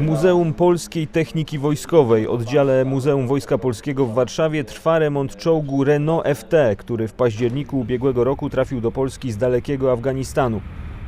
W Muzeum Polskiej Techniki Wojskowej, oddziale Muzeum Wojska Polskiego w Warszawie trwa remont czołgu Renault FT, który w październiku ubiegłego roku trafił do Polski z dalekiego Afganistanu.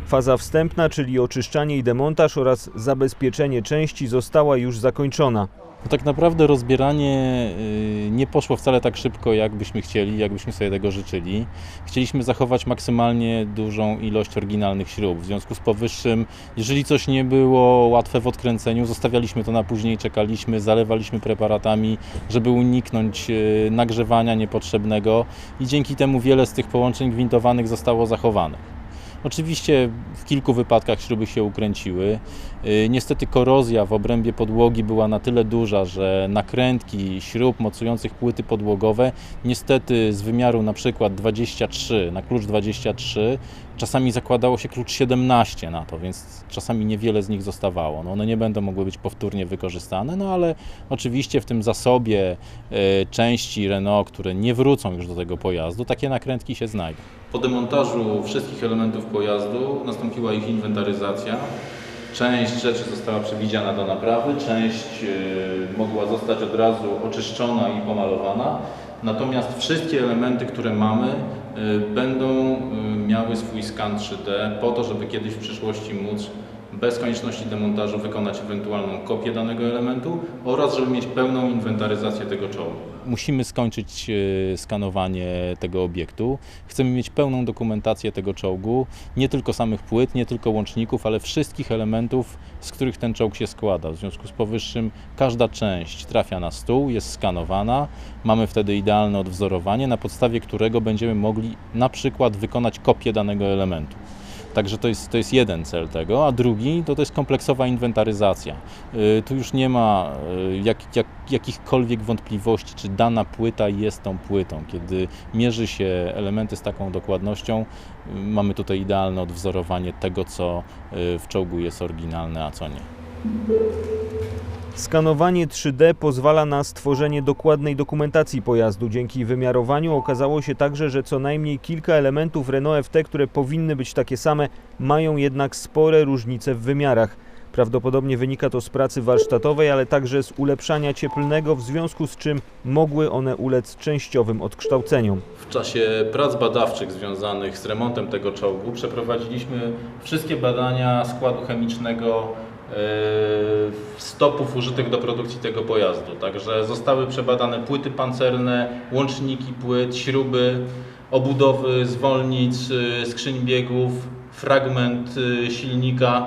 Faza wstępna, czyli oczyszczanie i demontaż oraz zabezpieczenie części została już zakończona. No tak naprawdę rozbieranie y, nie poszło wcale tak szybko, jak byśmy chcieli, jak byśmy sobie tego życzyli. Chcieliśmy zachować maksymalnie dużą ilość oryginalnych śrub. W związku z powyższym, jeżeli coś nie było łatwe w odkręceniu, zostawialiśmy to na później, czekaliśmy, zalewaliśmy preparatami, żeby uniknąć y, nagrzewania niepotrzebnego i dzięki temu wiele z tych połączeń gwintowanych zostało zachowanych. Oczywiście w kilku wypadkach śruby się ukręciły. Yy, Niestety korozja w obrębie podłogi była na tyle duża, że nakrętki śrub mocujących płyty podłogowe niestety z wymiaru na przykład 23 na klucz 23 czasami zakładało się klucz 17 na to, więc czasami niewiele z nich zostawało. No one nie będą mogły być powtórnie wykorzystane, no ale oczywiście w tym zasobie yy, części Renault, które nie wrócą już do tego pojazdu, takie nakrętki się znajdą. Po demontażu wszystkich elementów pojazdu nastąpiła ich inwentaryzacja. Część rzeczy została przewidziana do naprawy, część e, mogła zostać od razu oczyszczona i pomalowana. Natomiast wszystkie elementy, które mamy, e, będą e, miały swój skan 3D po to, żeby kiedyś w przyszłości móc bez konieczności demontażu wykonać ewentualną kopię danego elementu oraz żeby mieć pełną inwentaryzację tego czołgu. Musimy skończyć e, skanowanie tego obiektu. Chcemy mieć pełną dokumentację tego czołgu, nie tylko samych płyt, nie tylko łączników, ale wszystkich elementów, z których ten czołg się składa. W związku z powyższym każda część trafia na stół, jest skanowana. Mamy wtedy idealne odwzorowanie, na podstawie którego będziemy mogli na przykład wykonać kopię danego elementu. Także to jest, to jest jeden cel tego, a drugi to, to jest kompleksowa inwentaryzacja. Y, Tu już nie ma y, jak, jak, jakichkolwiek wątpliwości, czy dana płyta jest tą płytą. Kiedy mierzy się elementy z taką dokładnością, y, mamy tutaj idealne odwzorowanie tego, co w czołgu jest oryginalne, a co nie. Skanowanie 3D pozwala na stworzenie dokładnej dokumentacji pojazdu. Dzięki wymiarowaniu okazało się także, że co najmniej kilka elementów Renault FT, które powinny być takie same, mają jednak spore różnice w wymiarach. Prawdopodobnie wynika to z pracy warsztatowej, ale także z ulepszania cieplnego, w związku z czym mogły one ulec częściowym odkształceniom. W czasie prac badawczych związanych z remontem tego czołgu przeprowadziliśmy wszystkie badania składu chemicznego stopów użytych do produkcji tego pojazdu. Także zostały przebadane płyty pancerne, łączniki płyt, śruby, obudowy zwolnic, e, skrzyń biegów, fragment e, silnika.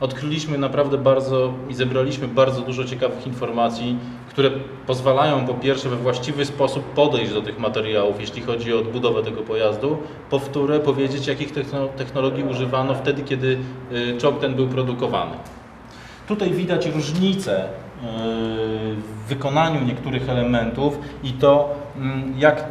Odkryliśmy naprawdę bardzo i zebraliśmy bardzo dużo ciekawych informacji, które pozwalają po pierwsze we właściwy sposób podejść do tych materiałów, jeśli chodzi o odbudowę tego pojazdu, po wtóre powiedzieć, jakich techno- technologii używano wtedy, kiedy czołg ten był produkowany. Tutaj widać różnicę y, w wykonaniu niektórych elementów i to, mm, jak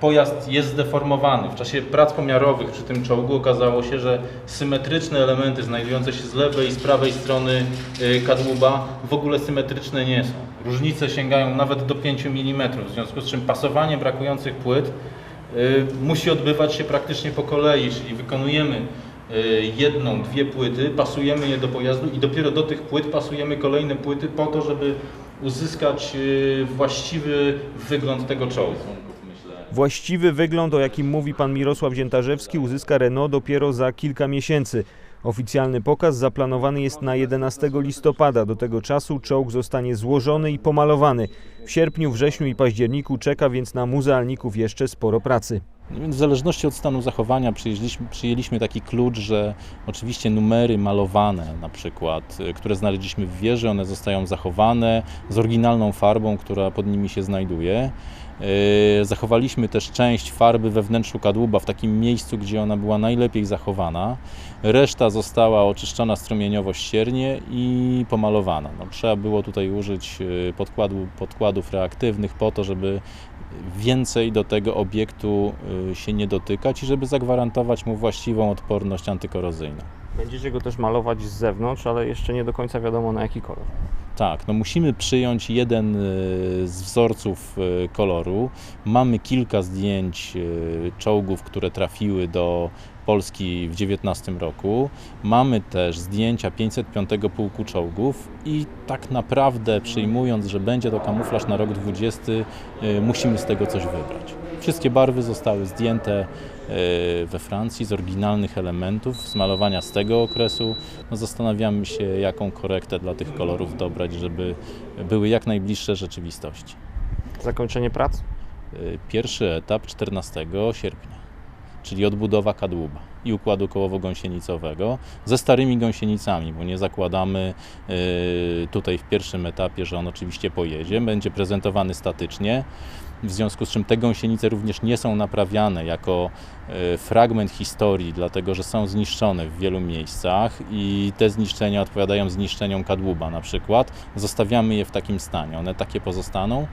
pojazd jest zdeformowany. W czasie prac pomiarowych przy tym czołgu okazało się, że symetryczne elementy znajdujące się z lewej i z prawej strony y, kadłuba w ogóle symetryczne nie są. Różnice sięgają nawet do 5 mm, w związku z czym pasowanie brakujących płyt y, musi odbywać się praktycznie po kolei, czyli wykonujemy jedną, dwie płyty, pasujemy je do pojazdu i dopiero do tych płyt pasujemy kolejne płyty po to, żeby uzyskać y, właściwy wygląd tego czołgu. Właściwy wygląd, o jakim mówi pan Mirosław Ziętarzewski, uzyska Renault dopiero za kilka miesięcy. Oficjalny pokaz zaplanowany jest na 11 listopada. Do tego czasu czołg zostanie złożony i pomalowany. W sierpniu, wrześniu i październiku czeka więc na muzealników jeszcze sporo pracy. No Więc w zależności od stanu zachowania przyjęliśmy, przyjęliśmy taki klucz, że oczywiście numery malowane na przykład, y, które znaleźliśmy w wieży, one zostają zachowane z oryginalną farbą, która pod nimi się znajduje. Yy, Zachowaliśmy też część farby we wnętrzu kadłuba w takim miejscu, gdzie ona była najlepiej zachowana. Reszta została oczyszczona strumieniowo ściernie i pomalowana. No, trzeba było tutaj użyć yy, podkładu, podkładów reaktywnych po to, żeby więcej do tego obiektu y, się nie dotykać i żeby zagwarantować mu właściwą odporność antykorozyjną. Będziecie go też malować z zewnątrz, ale jeszcze nie do końca wiadomo na jaki kolor. Tak, no musimy przyjąć jeden y, z wzorców y, koloru. Mamy kilka zdjęć y, czołgów, które trafiły do Polski w 19 roku. Mamy też zdjęcia 505 Pułku Czołgów i tak naprawdę przyjmując, że będzie to kamuflaż na rok 20, y, musimy z tego coś wybrać. Wszystkie barwy zostały zdjęte y, we Francji z oryginalnych elementów, z malowania z tego okresu. No zastanawiamy się, jaką korektę dla tych kolorów dobrać, żeby były jak najbliższe rzeczywistości. Zakończenie prac? Y, Pierwszy etap 14 sierpnia, czyli odbudowa kadłuba i układu kołowo-gąsienicowego ze starymi gąsienicami, bo nie zakładamy y, tutaj w pierwszym etapie, że on oczywiście pojedzie, będzie prezentowany statycznie, w związku z czym te gąsienice również nie są naprawiane jako y, fragment historii, dlatego że są zniszczone w wielu miejscach i te zniszczenia odpowiadają zniszczeniom kadłuba na przykład. Zostawiamy je w takim stanie, one takie pozostaną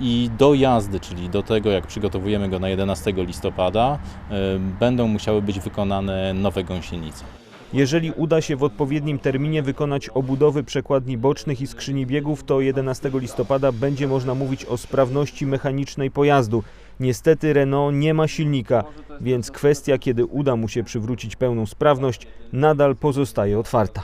i do jazdy, czyli do tego jak przygotowujemy go na 11 listopada, y, będą musiały być wykonane nowe gąsienice. Jeżeli uda się w odpowiednim terminie wykonać obudowy przekładni bocznych i skrzyni biegów, to 11 listopada będzie można mówić o sprawności mechanicznej pojazdu. Niestety Renault nie ma silnika, więc kwestia, kiedy uda mu się przywrócić pełną sprawność, nadal pozostaje otwarta.